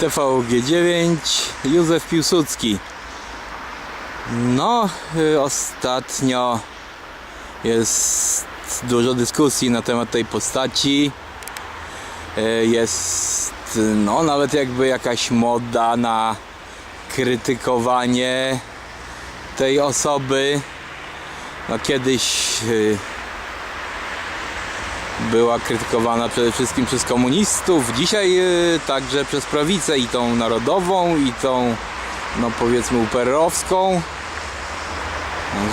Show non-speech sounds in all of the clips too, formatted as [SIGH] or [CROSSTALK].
TVG9 Józef Piłsudski. No, y, ostatnio jest dużo dyskusji na temat tej postaci. Y, Jest no nawet jakby jakaś moda na krytykowanie tej osoby. No kiedyś y, była krytykowana przede wszystkim przez komunistów, dzisiaj y, także przez prawicę i tą narodową i tą no powiedzmy uperowską.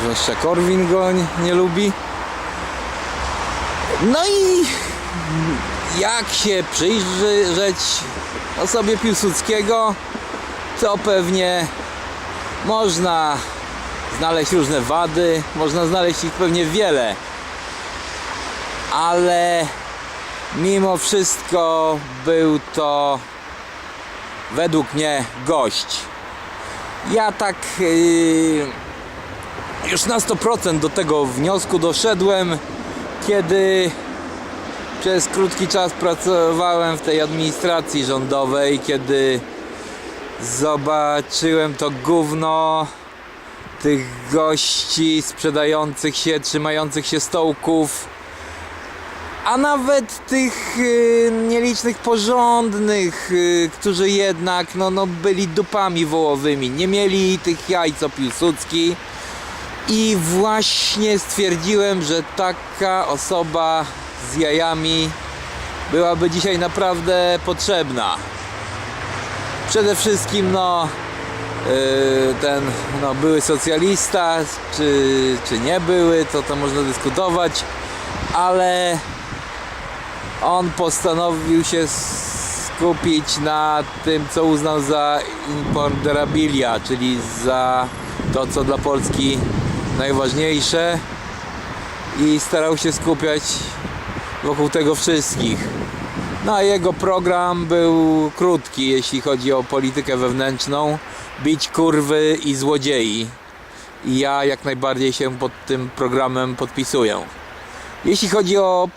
Zwłaszcza Korwin go nie lubi. No i jak się przyjrzeć osobie Piłsudskiego, to pewnie można znaleźć różne wady, można znaleźć ich pewnie wiele, ale mimo wszystko był to według mnie gość. Ja tak yy, już na 100% do tego wniosku doszedłem, kiedy przez krótki czas pracowałem w tej administracji rządowej, kiedy zobaczyłem to gówno tych gości sprzedających się, trzymających się stołków, a nawet tych y, nielicznych porządnych, y, którzy jednak no, no, byli dupami wołowymi, nie mieli tych jaj co Piłsudski. I właśnie stwierdziłem, że taka osoba z jajami byłaby dzisiaj naprawdę potrzebna. Przede wszystkim no yy, ten no, były socjalista, czy, czy nie były, to to można dyskutować, ale on postanowił się skupić na tym, co uznał za imponderabilia, czyli za to, co dla Polski najważniejsze i starał się skupiać wokół tego wszystkich. No a jego program był krótki, jeśli chodzi o politykę wewnętrzną. Bić kurwy i złodziei. I ja jak najbardziej się pod tym programem podpisuję. Jeśli chodzi o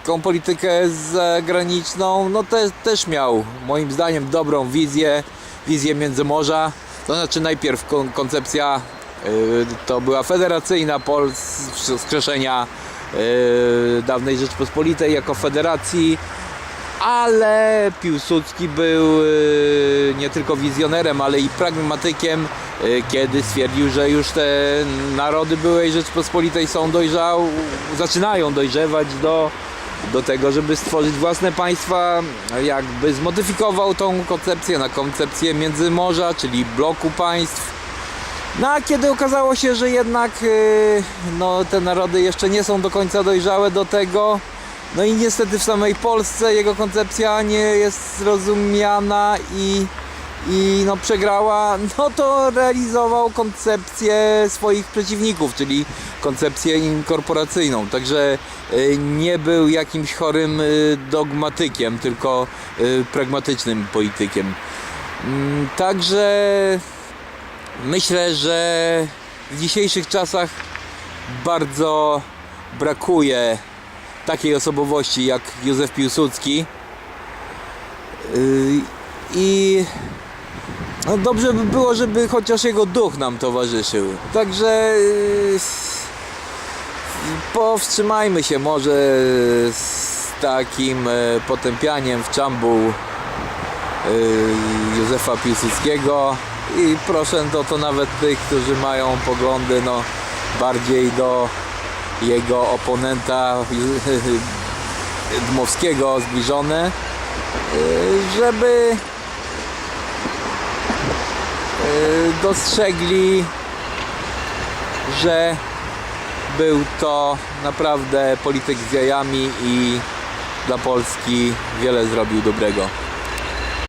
polską politykę zagraniczną, no te, też miał moim zdaniem dobrą wizję, wizję Międzymorza. To znaczy najpierw kon- koncepcja y, to była federacyjna Pols- wskrzeszenia y, dawnej Rzeczpospolitej jako federacji, ale Piłsudski był y, nie tylko wizjonerem, ale i pragmatykiem, y, kiedy stwierdził, że już te narody byłej Rzeczpospolitej są dojrzał, zaczynają dojrzewać do, do tego, żeby stworzyć własne państwa, jakby zmodyfikował tą koncepcję na koncepcję Międzymorza, czyli bloku państw. No a kiedy okazało się, że jednak y, no, te narody jeszcze nie są do końca dojrzałe do tego, no i niestety w samej Polsce jego koncepcja nie jest zrozumiana i, i no, przegrała, no to realizował koncepcję swoich przeciwników, czyli koncepcję inkorporacyjną. Także y, nie był jakimś chorym y, dogmatykiem, tylko y, pragmatycznym politykiem. Mm, Także myślę, że w dzisiejszych czasach bardzo brakuje takiej osobowości jak Józef Piłsudski. I no dobrze by było, żeby chociaż jego duch nam towarzyszył. Także yy, powstrzymajmy się może z takim e, potępianiem w czambu yy, Józefa Piłsudskiego i proszę to, to nawet tych, którzy mają poglądy no, bardziej do jego oponenta [LAUGHS] Dmowskiego zbliżone, żeby dostrzegli, że był to naprawdę polityk z jajami i dla Polski wiele zrobił dobrego.